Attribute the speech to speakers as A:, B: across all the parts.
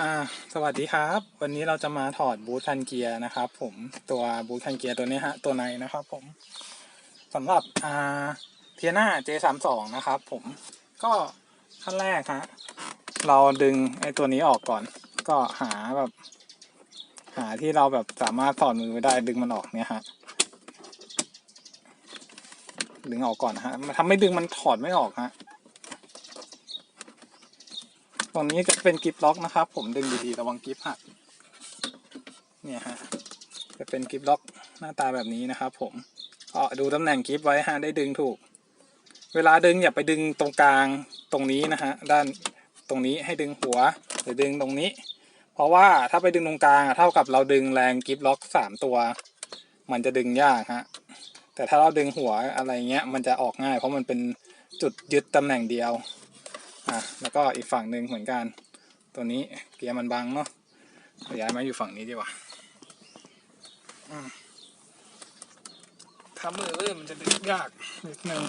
A: อ่าสวัสดีครับ วันนี้เราจะมาถอดบูทคันเกียร์นะครับ ผมตัวบูทคันเกียร์ตัวนี้ฮะตัวในนะครับ ผมสำหรับอ่าเทียนา J32 นะครับ ผมก็ขั้นแรกฮะเราดึงไอ้ตัวนี้ออกก่อน ก็หาแบบ หาที่เราแบบสามารถถอดมือไว้ได้ดึงมันออกเนี่ยฮะดึงออกก่อนฮะทำไม่ดึงมันถอดไม่ออกฮะ ตรงนี้จะเป็นกิฟล็อกนะครับ ผมดึงดีๆระวังกิฟหักเนี่ยฮะจะเป็นกิฟล็อกหน้าตาแบบนี้นะครับ ผมก็ดูตำแหน่งกิฟไว้ฮะได้ดึงถูก เวลาดึงอย่าไปดึงตรงกลางตรงนี้นะฮะด้านตรงนี้ให้ดึงหัวหรือดึงตรงนี้ เพราะว่าถ้าไปดึงตรงกลางเท่ากับเราดึงแรงกิฟล็อกสามตัว มันจะดึงยากฮะแต่ถ้าเราดึงหัวอะไรเงี้ยมันจะออกง่าย เพราะมันเป็นจุดยึดตำแหน่งเดียว อะแล้วก็อีกฝั่งหนึ่งเหมือนกัน ตัวนี้เกียร์มันบังเนาะย้ายมาอยู่ฝั่งนี้ดีกว่าอืมถ้ามือลื่มันจะดึงยากนิดนึง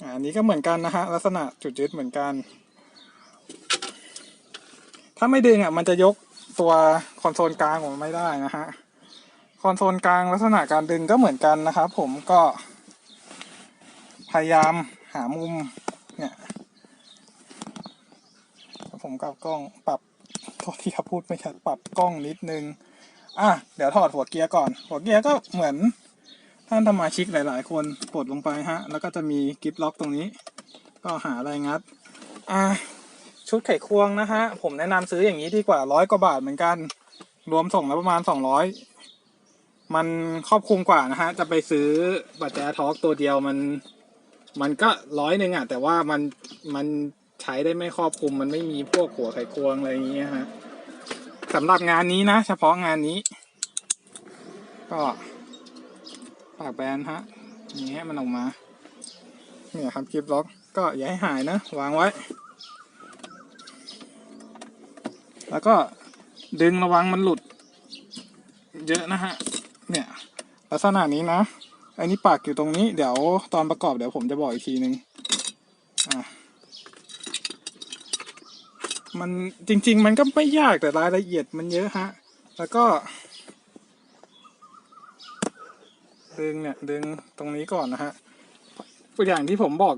A: อ่าอันนี้ก็เหมือนกันนะฮะ ลักษณะจุดยึดเหมือนกัน ถ้าไม่ดึงอะมันจะยกตัวคอนโซลกลางออกมาไม่ได้นะฮะ คอนโซลกลางลักษณะการดึงก็เหมือนกันนะครับผมก็ พยายามหามุมเนี่ยผมกับกล้องปรับโทษที่ครับพูดไม่ชัดปรับกล้องนิดนึง อะ เดี๋ยวถอดหัวเกียร์ก่อน หัวเกียร์ก็เหมือนท่านสมาชิกหลาย ๆ คนกดลงไปฮะ แล้วก็จะมีกิฟล็อกตรงนี้ ก็หาอะไรงัด อะ ชุดไขควงนะฮะ ผมแนะนำซื้ออย่างนี้ดีกว่าร้อยกว่าบาทเหมือนกัน รวมส่งแล้วประมาณสองร้อยมันครอบคลุมกว่านะฮะ จะไปซื้อบัตรแจทอกตัวเดียวมัน มันก็ร้อยหนึ่งอะ แต่ว่ามันมันใช้ได้ไม่ครอบคลุม มันไม่มีพวกหัวไขควงอะไรอย่างเงี้ยฮะสำหรับงานนี้นะ เฉพาะงานนี้ ก็ปากแบนฮะอย่างเงี้ยมันออกมา เนี่ยครับคลิปล็อก ก็อย่าให้หายนะ วางไว้ แล้วก็ดึงระวังมันหลุด เยอะนะฮะ เนี่ยลักษณะนี้นะ อันนี้ปากอยู่ตรงนี้ เดี๋ยวตอนประกอบเดี๋ยวผมจะบอกอีกทีนึงอะมันจริง ๆ มันก็ไม่ยากแต่รายละเอียดมันเยอะฮะ แล้วก็ดึงเนี่ยดึงตรงนี้ก่อนนะฮะตัวอย่างที่ผมบอก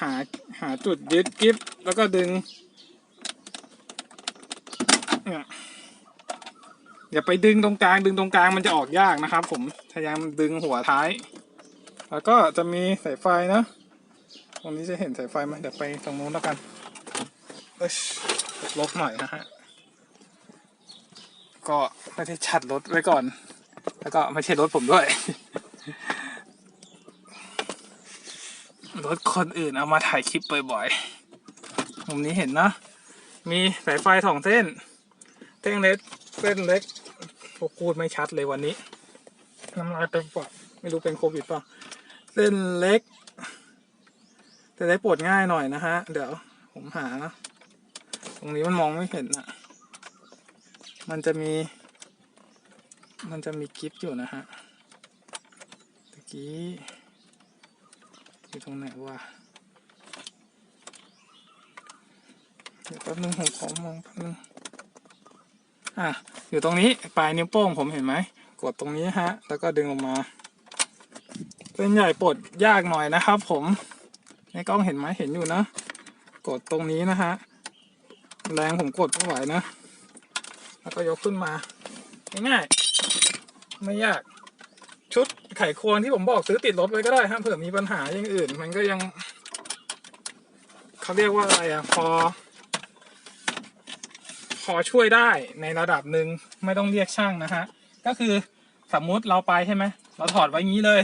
A: หาหาจุดยึดกิฟแล้วก็ดึงเนี่ย อย่าไปดึงตรงกลางดึงตรงกลางมันจะออกยากนะครับ ผมพยายามดึงหัวท้าย แล้วก็จะมีสายไฟนะตรงนี้จะเห็นสายไฟไหมเดี๋ยวไปตรงนู้นแล้วกันเอ้ยลบหน่อยนะฮะก็ไม่ได้ชัดรถไว้ก่อน แล้วก็ไม่ใช่รถผมด้วยรถคนอื่นเอามาถ่ายคลิปบ่อยๆมุมนี้เห็นนะ มีสายไฟสองเส้นเส้นเล็ก เส้นเล็กพูดไม่ชัดเลยวันนี้ น้ำลายเต็มปอดไม่รู้เป็นโควิดป่ะ เส้นเล็กจะได้ปวดง่ายหน่อยนะฮะ เดี๋ยวผมหานะตรงนี้มันมองไม่เห็นอะมันจะมี มันจะมีกิฟต์อยู่นะฮะตะกี้อยู่ตรงไหนวะเดี๋ยวแป๊บนึงผมขอมองแป๊บนึง อะอยู่ตรงนี้ปลายนิ้วโป้งผมเห็นไหมกดตรงนี้ฮะ แล้วก็ดึงลงมาเส้นใหญ่ปลดยากหน่อยนะครับ ผมในกล้องเห็นไหมเห็นอยู่นะ กดตรงนี้นะฮะแรงผมกดไม่ไหวนะ แล้วก็ยกขึ้นมาง่ายๆไม่ยาก ชุดไขควงที่ผมบอกซื้อติดรถไว้ก็ได้ฮะเผื่อมีปัญหาอย่างอื่น มันก็ยังเขาเรียกว่าอะไรอะพอ อช่วยได้ในระดับหนึ่งไม่ต้องเรียกช่างนะฮะ ก็คือสมมุติเราไปใช่ไหมเราถอดไว้งี้เลย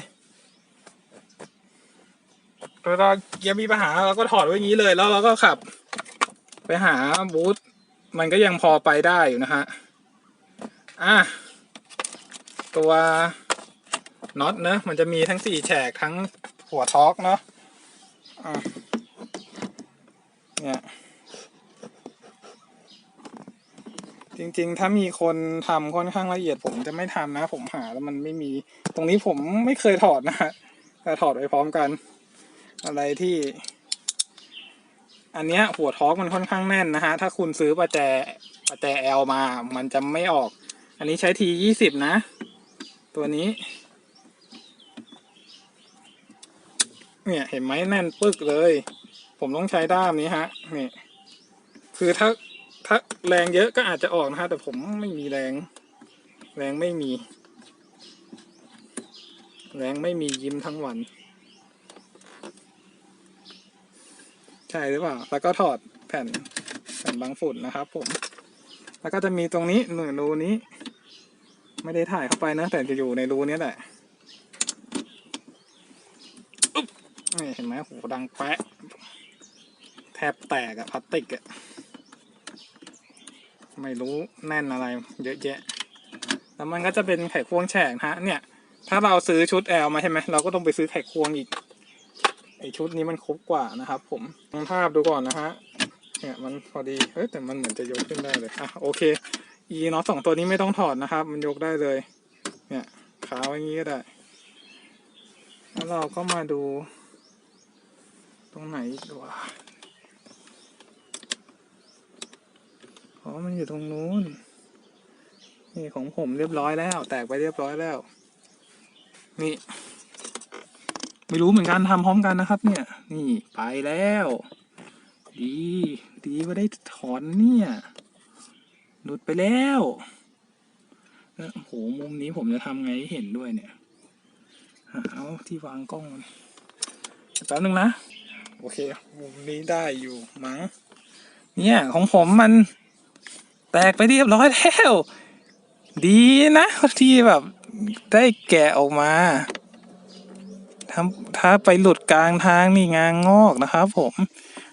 A: เวลาเกียร์มีปัญหาเราก็ถอดไว้งี้เลย แล้วเราก็ขับ ไปหาบูธมันก็ยังพอไปได้อยู่นะฮะอะตัวน็อตเนอะมันจะมีทั้งสี่แฉกทั้งหัวท็อกเนาะอะเนี่ย จ ริง ๆ ถ้ามีคนทำค่อนข้างละเอียด ผมจะไม่ทำนะ ผมหาแล้วมันไม่มี ตรงนี้ผมไม่เคยถอดนะฮะแต่ถอดไปพร้อมกัน อะไรที่ อันเนี้ย หัวท้องมันค่อนข้างแน่นนะฮะ ถ้าคุณซื้อประแจประแจแอลมา มันจะไม่ออก อันนี้ใช้ทียี่สิบนะ ตัวนี้ เนี่ยเห็นไหมแน่นปึกเลย ผมต้องใช้ด้ามนี้ฮะ นี่ คือถ้า ถ้าแรงเยอะก็อาจจะออกนะฮะแต่ผมไม่มีแรง แรงไม่มี แรงไม่มียิ้มทั้งวัน ใช่หรือเปล่า แล้วก็ถอดแผ่นแผ่นบางฝุ่นนะครับผม แล้วก็จะมีตรงนี้หนึ่งรูนี้ ไม่ได้ถ่ายเข้าไปนะ แต่จะอยู่ในรูนี้แหละอุ๊บเห็นไหมโหดังแปะแทบแตกอะพลาสติกอะ ไม่รู้แน่นอะไรเยอะแยะ แล้วมันก็จะเป็นไขควงแฉกนะฮะ เนี่ย ถ้าเราซื้อชุดแอลมาใช่ไหมเราก็ต้องไปซื้อไขควงอีก ไอชุดนี้มันครบกว่านะครับ ผมลองภาพดูก่อนนะฮะ เนี่ยมันพอดี เฮ้ยแต่มันเหมือนจะยกขึ้นได้เลย อะโอเค อีน็อตสองตัวนี้ไม่ต้องถอดนะครับ มันยกได้เลย เนี่ยขาไว้อย่างนี้ก็ได้ แล้วเราก็มาดู ตรงไหนอีกวะ อ๋อ มันอยู่ตรงนู้น นี่ของผมเรียบร้อยแล้ว แตกไปเรียบร้อยแล้ว นี่ ไม่รู้เหมือนกันทำพร้อมกันนะครับ เนี่ย นี่ไปแล้ว ดี ดีว่าได้ถอนเนี่ย หลุดไปแล้วโอ้โห มุมนี้ผมจะทำไงให้เห็นด้วยเนี่ยหาเอาที่วางกล้องมันแป๊บนึงนะ โอเค มุมนี้ได้อยู่มั้ง เนี่ยของผมมัน แตกไปเรียบร้อยแล้ว ดีนะที่แบบได้แกะออกมาถ้าถ้าไปหลุดกลางทางนี่งางงอกนะครับผม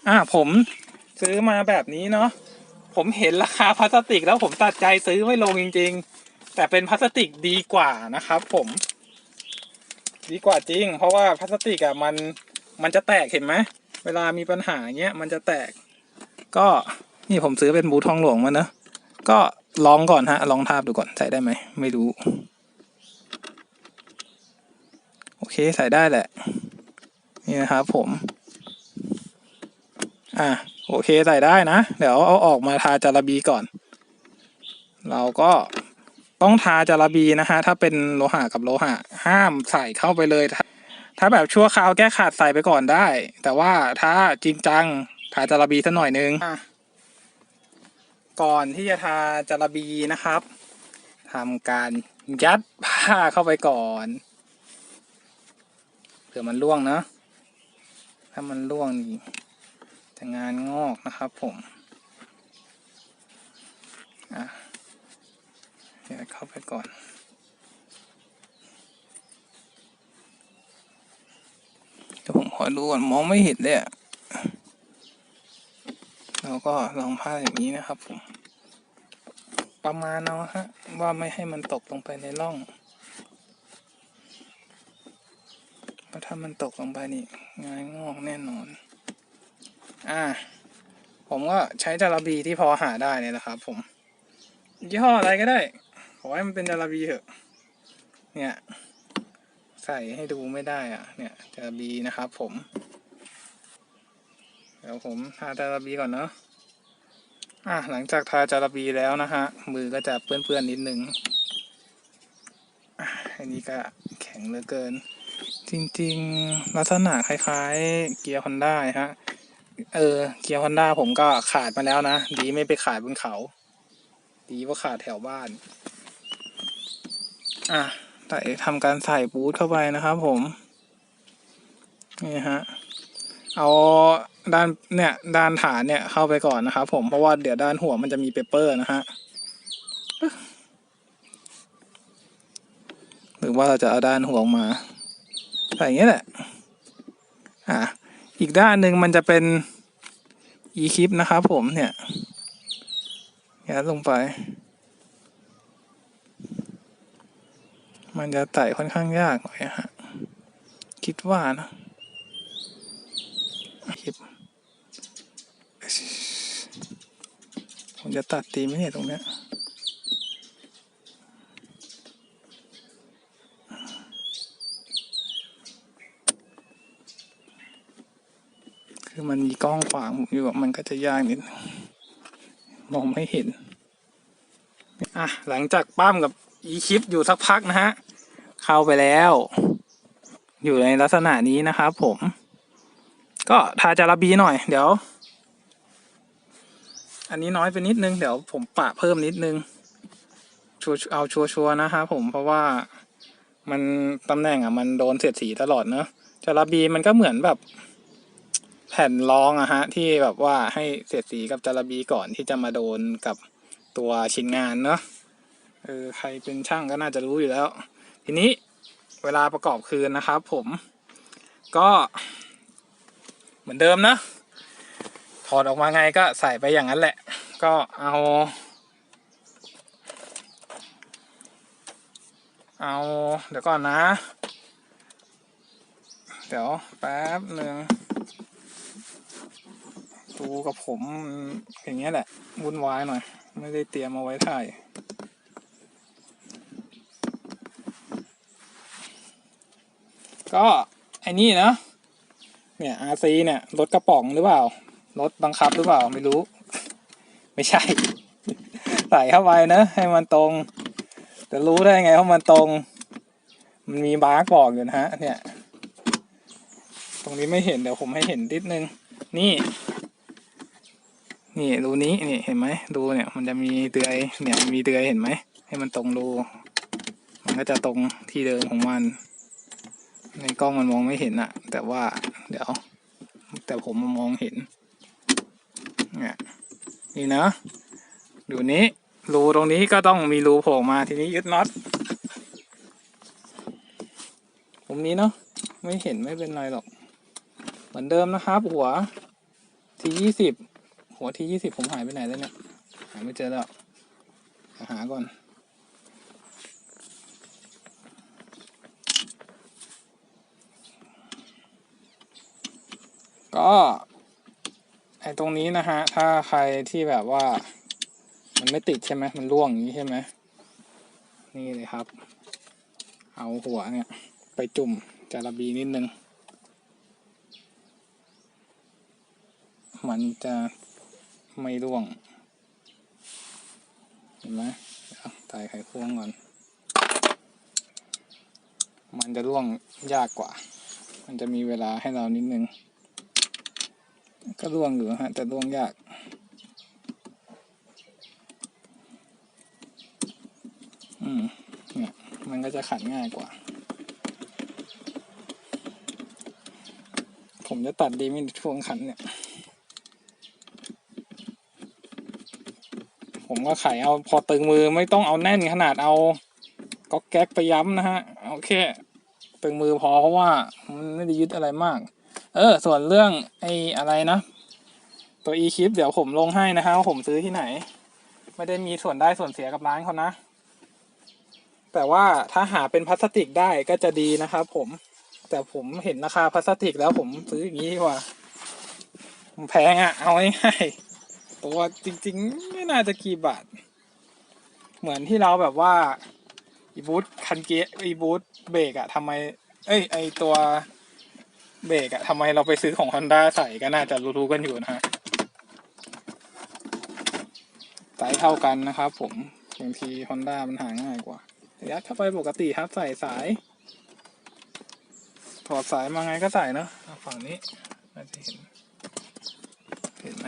A: อ่าผมซื้อมาแบบนี้เนาะผมเห็นราคาพลาสติกแล้วผมตัดใจซื้อไม่ลงจริง ๆ แต่เป็นพลาสติกดีกว่านะครับผม ดีกว่าจริง เพราะว่าพลาสติกอะมันมันจะแตกเห็นไหมเวลามีปัญหาเงี้ยมันจะแตก ก็นี่ผมซื้อเป็นบูทองหลวงมาเนอะ ก็ลองก่อนฮะ ลองทาบดูก่อนใส่ได้ไหม ไม่รู้ โอเคใส่ได้แหละ นี่นะครับผม อะโอเคใส่ได้นะ เดี๋ยวเอาออกมาทาจาระบีก่อน เราก็ต้องทาจาระบีนะฮะ ถ้าเป็นโลหะกับโลหะ ห้ามใส่เข้าไปเลย ถ้าแบบชั่วคราวแก้ขาดใส่ไปก่อนได้ แต่ว่าถ้าจริงจังทาจาระบีสักหน่อยนึงอะ ก่อนที่จะทาจาระบีนะครับทำการยัดผ้าเข้าไปก่อนเผื่อมันร่วงนะ ถ้ามันร่วงนี่จะงานงอกนะครับผมอะเดี๋ยวเข้าไปก่อนเดี๋ยวผมขอดูก่อนมองไม่เห็นเลยอะ เราก็ลองผ้าอย่างนี้นะครับผมประมาณเอาฮะว่าไม่ให้มันตกลงไปในร่องเพราะถ้ามันตกลงไปนี่งานงอกแน่นอน อ่า ผมก็ใช้จาระบีที่พอหาได้เนี่ยนะครับ ผมยี่ห้ออะไรก็ได้ขอให้มันเป็นจาระบีเถอะ เนี่ย ใส่ให้ดูไม่ได้อะ เนี่ยจาระบีนะครับ ผม เดี๋ยวผมทาจาระบีก่อนเนาะ อะหลังจากทาจาระบีแล้วนะฮะ มือก็จะเปื้อนๆนิดนึงอันนี้ก็แข็งเหลือเกิน จริงๆ ลักษณะคล้ายๆ เกียร์ฮอนด้าฮะ เออ เกียร์ฮอนด้าผมก็ขาดมาแล้วนะ ดีไม่ไปขาดบนเขา ดีว่าขาดแถวบ้าน อะแต่ทำการใส่บูทเข้าไปนะครับผม นี่ฮะ เอาด้านเนี่ยด้านฐานเนี่ยเข้าไปก่อนนะครับผมเพราะว่าเดี๋ยวด้านหัวมันจะมีเปเปอร์นะฮะหรือว่าเราจะเอาด้านหัวออกมาอย่างนี้แหละอะอีกด้านหนึ่งมันจะเป็น e คลิปนะครับผมเนี่ยยัดลงไป มันจะไต่ค่อนข้างยากหน่อยฮะคิดว่านะคลิปผม จะตัดตีไหมเนี่ยตรงเนี้ยคือมันมีกล้องขวางอยู่มันก็จะยากนิดมองไม่เห็น อะ หลังจากปั้มกับอีคลิปอยู่สักพักนะฮะ เข้าไปแล้ว อยู่ในลักษณะนี้นะครับผม ก็ทาจาระบีหน่อย เดี๋ยว อันนี้น้อยไปนิดนึง เดี๋ยวผมปะเพิ่มนิดนึงชัวเอาชัวร์ๆนะครับผมเพราะว่ามันตำแหน่งอะ มันโดนเสียดสีตลอดเนอะจาระบีมันก็เหมือนแบบ แผ่นรองอะฮะ ที่แบบว่าให้เสียดสีกับจาระบีก่อนที่จะมาโดนกับตัวชิ้นงานเนอะเออใครเป็นช่างก็น่าจะรู้อยู่แล้ว ทีนี้เวลาประกอบคืนนะครับผมก็เหมือนเดิมนะ ถอดออกมาไงก็ใส่ไปอย่างนั้นแหละ ก็เอา เอาเดี๋ยวก่อนนะ เดี๋ยวแป๊บหนึ่งดูกับผมอย่างเงี้ยแหละวุ่นวายหน่อย ไม่ได้เตรียมเอาไว้ถ่ายก็ไอ้นี่นะ เนี่ย RC เนี่ยรถกระป๋องหรือเปล่า รถบังคับหรือเปล่าไม่รู้ ไม่ใช่ ใส่เข้าไปนะให้มันตรง จะรู้ได้ไงว่ามันตรง มันมีบาร์กบอกอยู่นะฮะ เนี่ย ตรงนี้ไม่เห็นเดี๋ยวผมให้เห็นนิดนึง นี่ นี่รูนี้นี่เห็นไหมดูเนี่ย มันจะมีเดือยเนี่ยมีเดือยเห็นไหมให้มันตรงรูมันก็จะตรงที่เดิมของมัน ในกล้องมันมองไม่เห็นอะแต่ว่าเดี๋ยว แต่ผมมองเห็น เนี่ยนี่นะดูนี้รูตรงนี้ก็ต้องมีรูโผล่มาทีนี้ยึดน็อตผมนี้เนาะไม่เห็นไม่เป็นไรหรอก เหมือนเดิมนะครับ หัวทียี่สิบหัวทียี่สิบผมหายไปไหนแล้วเนี่ยหาไม่เจอแล้วหาก่อนก็ ตรงนี้นะฮะ ถ้าใครที่แบบว่า มันไม่ติดใช่ไหมมันร่วงอย่างนี้ใช่ไหมนี่เลยครับ เอาหัวเนี่ย ไปจุ่มจาระบีนิดนึง มันจะไม่ร่วง เห็นไหมเดี๋ยวตายไขควงก่อน มันจะร่วงยากกว่า มันจะมีเวลาให้เรานิดนึง ก็ร่วงอยู่ฮะ แต่ร่วงยากอืมเนี่ยมันก็จะขัดง่ายกว่า ผมจะตัดดีไม่ช่วงขันเนี่ย ผมก็ไขเอาพอตึงมือไม่ต้องเอาแน่นขนาดเอาก๊อกแก๊กไปย้ำนะฮะเอาแค่ตึงมือพอเพราะว่า มันไม่ได้ยึดอะไรมาก เออ ส่วนเรื่องไอ้อะไรนะ ตัว e คลิปเดี๋ยวผมลงให้นะฮะว่าผมซื้อที่ไหน ไม่ได้มีส่วนได้ส่วนเสียกับร้านเขานะ แต่ว่าถ้าหาเป็นพลาสติกได้ก็จะดีนะครับผม แต่ผมเห็นราคาพลาสติกแล้วผมซื้ออย่างนี้ดีกว่ามันแพงอะ่ะ เอาง่ายๆตัวจริง ๆ ไม่น่าจะกี่บาท เหมือนที่เราแบบว่าอีบูทคันเกียอีบูทเบรกอะทำไม เอ้ย ไอตัว เบรกอะทำไมเราไปซื้อของ Honda ใส่ก็น่าจะรู้ๆกันอยู่นะฮะสายเท่ากันนะครับ ผมบางที Honda มันหาง่ายกว่ายัดเข้าไปปกติครับใส่สาย ถอดสายมาไงก็ใส่เนอะฝั่งนี้น่าจะเห็น เห็นไหม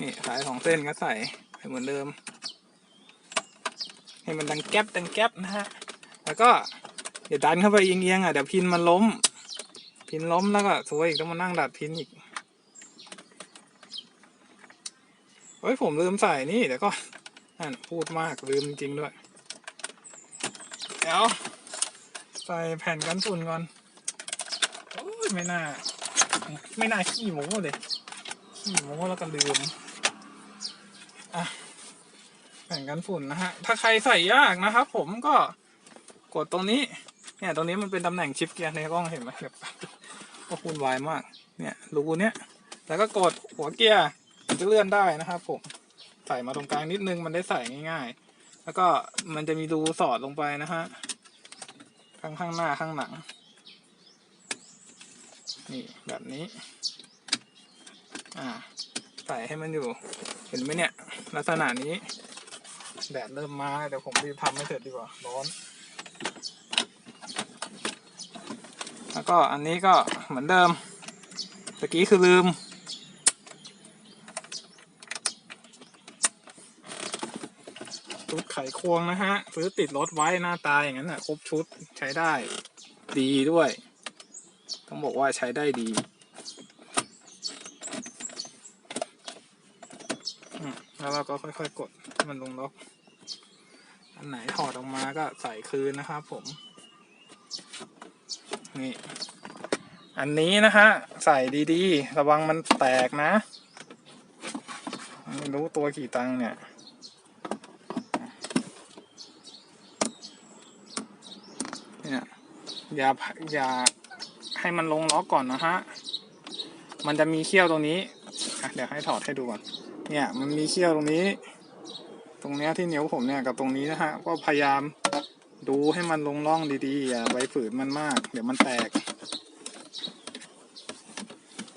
A: นี่สายสองเส้นก็ใส่ไปเหมือนเดิม ให้มันดังแก๊บดังแก๊บนะฮะ แล้วก็ เดี๋ยวดันเข้าไปเอียงๆอะเดี๋ยวพินมันล้ม พินล้มแล้วก็สวยอีกต้องมานั่งดัดพินอีกเฮ้ยผมลืมใส่นี่เดี๋ยวก็นั่นพูดมากลืมจริงด้วย เดี๋ยว ใส่แผ่นกันฝุ่นก่อนโอ้ยไม่น่า ไม่น่าขี้โม้เลยขี้โม้แล้วก็ลืมอะแผ่นกันฝุ่นนะฮะ ถ้าใครใส่ยากนะครับผมก็กดตรงนี้ เนี่ยตรงนี้มันเป็นตำแหน่งชิปเกียร์ในกล้องเห็นไหมแบบก็คุณวายมาก เนี่ยรูเนี้ยแล้วก็กดหัวเกียร์มันจะเลื่อนได้นะครับผมใส่มาตรงกลางนิดนึงมันได้ใส่ง่าย ๆ แล้วก็มันจะมีรูสอดลงไปนะฮะข้างข้างหน้าข้างหลัง นี่แบบนี้ อ่า ใส่ให้มันอยู่ เห็นไหมเนี่ย ลักษณะนี้ แดดเริ่มมาเดี๋ยวผมรีบทำให้เสร็จดีกว่า ร้อน แล้วก็อันนี้ก็เหมือนเดิมตะกี้คือลืม ชุดไขควงนะฮะ ซื้อติดรถไว้หน้าตาอย่างนั้นน่ะครบชุดใช้ได้ดีด้วย ต้องบอกว่าใช้ได้ดีแล้วเราก็ค่อยๆกดมันลงล็อก อันไหนถอดออกมาก็ใส่คืนนะครับผม นี่ อันนี้นะฮะ ใส่ดีๆ ระวังมันแตกนะ ไม่รู้ตัวกี่ตังเนี่ย เนี่ย อย่า อย่าให้มันลงล็อกก่อนนะฮะ มันจะมีเขี้ยวตรงนี้เดี๋ยวให้ถอดให้ดูก่อน เนี่ย มันมีเขี้ยวตรงนี้ ตรงเนี้ยที่เหนิ้วผมเนี่ยกับตรงนี้นะฮะ ก็พยายาม ดูให้มันลงร่องดีๆอย่าไปฝืนมันมาก เดี๋ยวมันแตก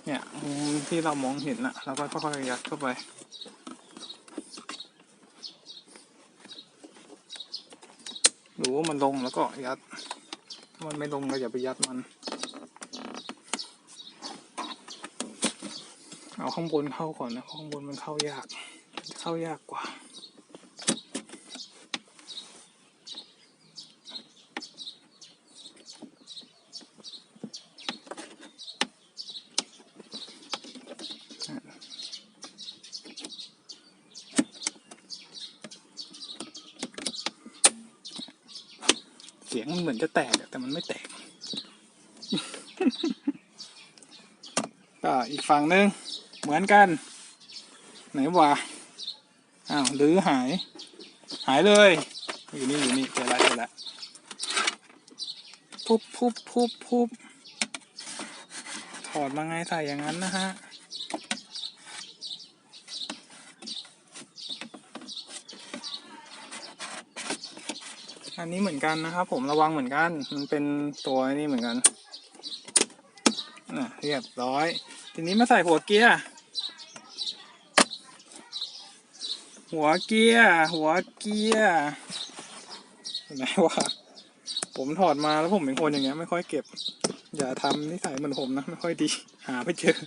A: เนี่ยที่เรามองเห็นนะเราก็ค่อยๆยัดเข้าไปดูว่ามันลงแล้วก็ยัดถ้ามันไม่ลงก็อย่าไปยัดมัน เอาข้างบนเข้าก่อนนะข้างบนมันเข้ายาก เข้ายากกว่า เหมือนจะแตกแต่มันไม่แตก ก็อีกฝั่งหนึ่งเหมือนกัน ไหนวะอ้าวหรือหาย หายเลย อยู่นี่อยู่นี่เจอละเจอละพุบพุบพุบพุบถอดมาไงใส่อย่างนั้นนะฮะ อันนี้เหมือนกันนะครับ ผมระวังเหมือนกัน มันเป็นตัวนี่เหมือนกันน่ะเรียบร้อย ทีนี้มาใส่หัวเกียร์ หัวเกียร์ หัวเกียร์เห็นไหมว่า ผมถอดมาแล้วผมเป็นคนอย่างเงี้ยไม่ค่อยเก็บ อย่าทำนิสัยเหมือนผมนะ ไม่ค่อยดี หาไม่เจอ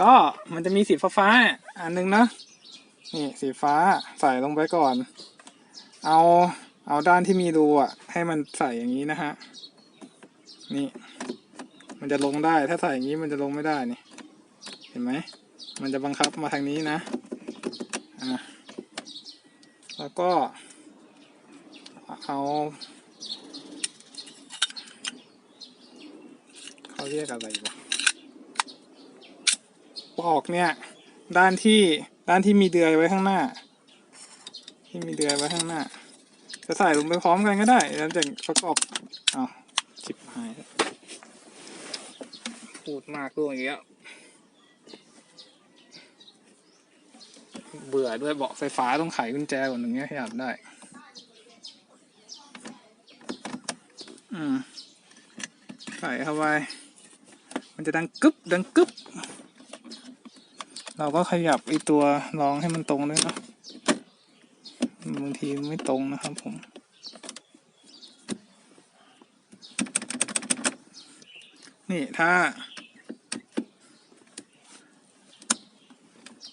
A: ก็มันจะมีสีฟ้าๆอันหนึงนะ นี่สีฟ้าใส่ลงไปก่อน เอา เอาด้านที่มีรูอะ ให้มันใส่อย่างนี้นะฮะ นี่ มันจะลงได้ ถ้าใส่อย่างนี้มันจะลงไม่ได้นี่ เห็นไหม มันจะบังคับมาทางนี้นะ อะ แล้วก็ เอาเขาเรียกอะไรวะปอกเนี่ย ด้านที่ด้านที่มีเดือยไว้ข้างหน้า ที่มีเดือยไว้ข้างหน้า จะใส่ลงไปพร้อมกันก็ได้แล้วจะประกอบเอาวชิบหายพูดมากด้วยอย่างเงี้ยเบื่อด้วยเบาะไฟฟ้าต้องไขกุญแจก่อนถึงจะขยับได้ อืมใส่เข้าไป มันจะดังกึบดังกึบ เราก็ขยับไอตัวรองให้มันตรงด้วยนะ บางทีไม่ตรงนะครับผม นี่ถ้า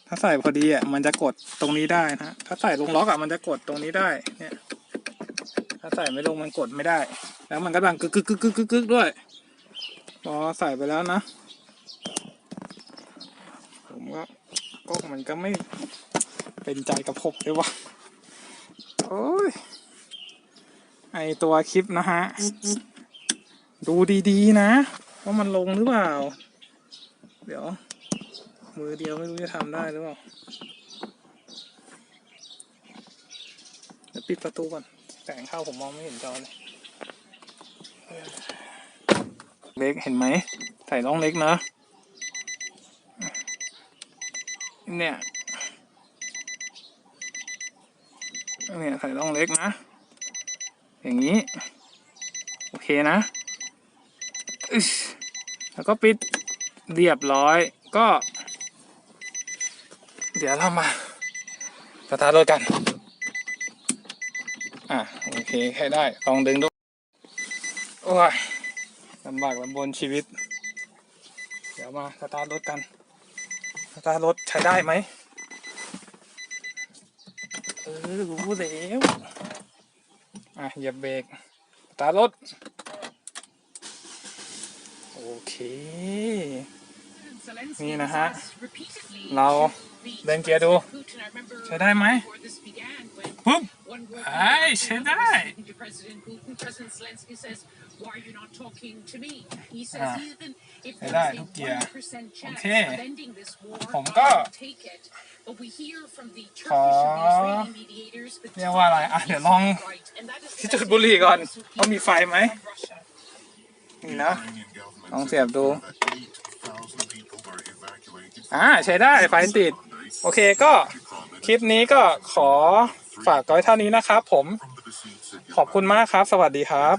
A: ถ้าใส่พอดีอะมันจะกดตรงนี้ได้นะถ้าใส่ลงล็อกอะมันจะกดตรงนี้ได้ เนี่ย ถ้าใส่ไม่ลงมันกดไม่ได้ แล้วมันก็ดังกึกกึกกึกกึกกึกกึกด้วยพอใส่ไปแล้วนะ ผมก็ก็มันก็ไม่เป็นใจกับผมเลยว่ะ โอ้ย ไอตัวคลิปนะฮะ ดูดีๆนะ ว่ามันลงหรือเปล่า เดี๋ยว มือเดียวไม่รู้จะทำได้หรือเปล่าเดี๋ยวปิดประตูก่อนแสงเข้าผมมองไม่เห็นจอเลยเล็กเห็นไหมใส่ร่องเล็กนะเนี่ย เนี่ยใส่ร่องเล็กนะ อย่างนี้ โอเคนะแล้วก็ปิดเรียบร้อยก็ เดี๋ยวเรามาสตาร์ทรถกัน อะ โอเคใช้ได้ ลองดึงดู โอ้ยลำบากลำบนชีวิต เดี๋ยวมาสตาร์ทรถกัน สตาร์ทรถใช้ได้ไหม เออรู้แล้วอะเหยียบเบรกตารถ โอเค นี่นะฮะ เราเล่นเกียร์ดู ใช้ได้ไหมปุ๊บไอ้ยใช้ได้อะใช้ได้ทุกเกียร์โอเคผมก็ขอเรียกว่าอะไรอะเดี๋ยวลองที่จุดบุหรี่ก่อนว่ามีไฟไหมนี่นะลองเสียบดู อ่าใช้ได้ไฟติด โอเคก็คลิปนี้ก็ขอฝากไว้เท่านี้นะครับผมขอบคุณมากครับ สวัสดีครับ